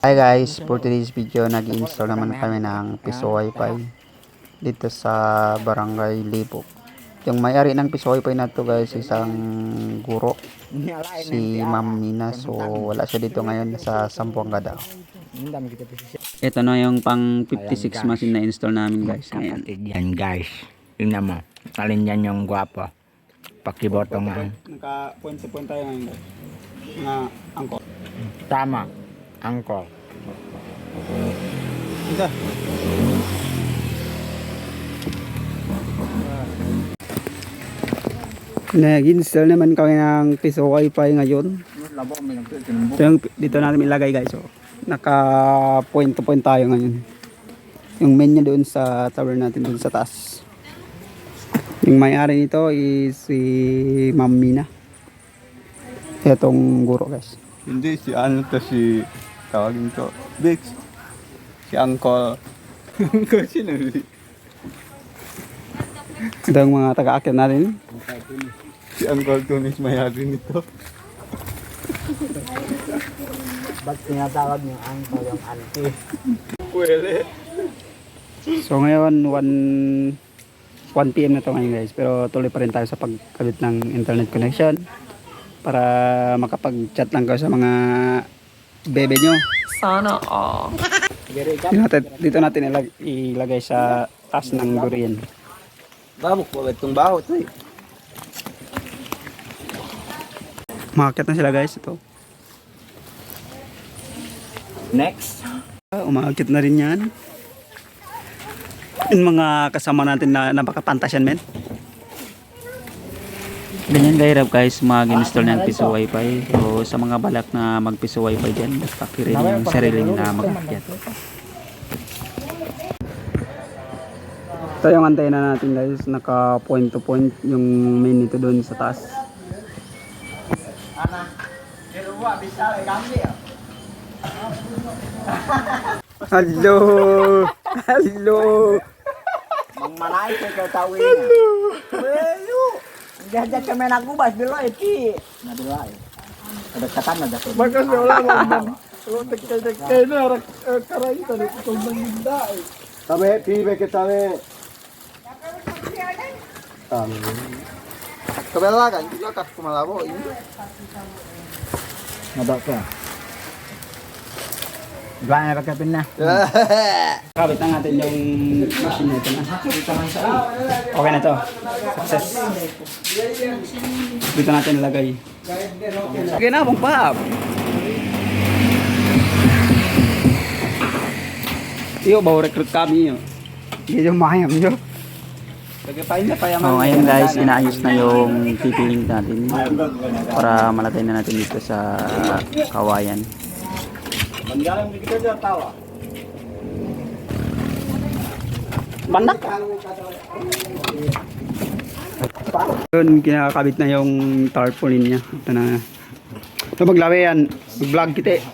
Hi guys, for today's video nag-install naman kami ng Piso Wi-Fi dito sa Barangay Libok. Yung may-ari ng Piso Wi-Fi na to guys, isang guro, si Ma'am Mina. So wala siya dito ngayon sa Sambuanga daw. Ito na yung pang 56 machine na install namin guys ngayon. Yan guys. Tingnan mo. Alin yan yung gwapo. Pakibotong mo. Naka-point-point tayo ngayon guys. Nga angko. Tama. Angkol. Ito. Nag-install naman kami ng Piso Wi-Fi ngayon. Ito yung dito natin ilagay guys. So, naka point to point tayo ngayon. Yung menu doon sa tower natin doon sa taas. Yung may-ari nito is si Ma'am Mina. Itong guro guys. Hindi, si ano to si tawagin ko. Bix. Si Uncle. Uncle sino? Ito yung mga taga-akit natin. Si Uncle Tunis mayari nito. Ba't tinatawag yung angkol yung auntie? Pwede. So ngayon 1 1 PM na to ngayon guys pero tuloy pa rin tayo sa pagkabit ng internet connection para makapag-chat lang kayo sa mga bebe nyo. Sana all. Dito natin, dito natin ilag- ilagay sa taas ng durian. Babok po itong baho to eh. Makakit na sila guys ito. Next. Ah, Umakit na rin yan. Yung mga kasama natin na napakapantasyan men. Ganyan kahirap guys mag-install ng piso wifi. So sa mga balak na mag-piso wifi dyan, pakirin yung sariling na mag-akyat. Ito yung antena natin guys, naka point to point yung main nito doon sa taas. Hello! Hello! Mangmanay kay kau tahu ini. Hello. Jajah cemen aku bas bilo iki. Nah bilo ai. Ada kata nada. Maka seolah ngomong. lu oh, tekel-tekel ini orang karai eh, tadi kumbang indah. Tabe pi beke tabe. Tabe. Kebela kan, kita kasih malabo ini. ngadak ya Gana ra ka pinna. Kabit na natin yung machine na ito na. Okay na to. Success. Dito natin ilagay. Okay na, pong pap. Iyo, bawa recruit kami yun. Hindi yung mayam yun. Na Oh, ngayon guys, inaayos na yung TP-Link natin para malatay na natin dito sa kawayan. Mandalang kita dia tawa. Bandak! Yun, kinakabit na yung tarpaulin niya. Ito na. Ito maglawe yan. Mag-vlog kita eh.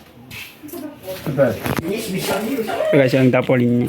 Ito guys, yung tarpaulin niya.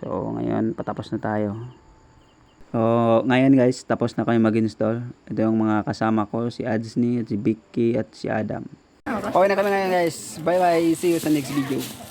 So ngayon patapos na tayo. So ngayon guys tapos na kami mag-install. Ito yung mga kasama ko si Adsni, at si Vicky at si Adam. Okay na kami ngayon guys. Bye bye. See you sa next video.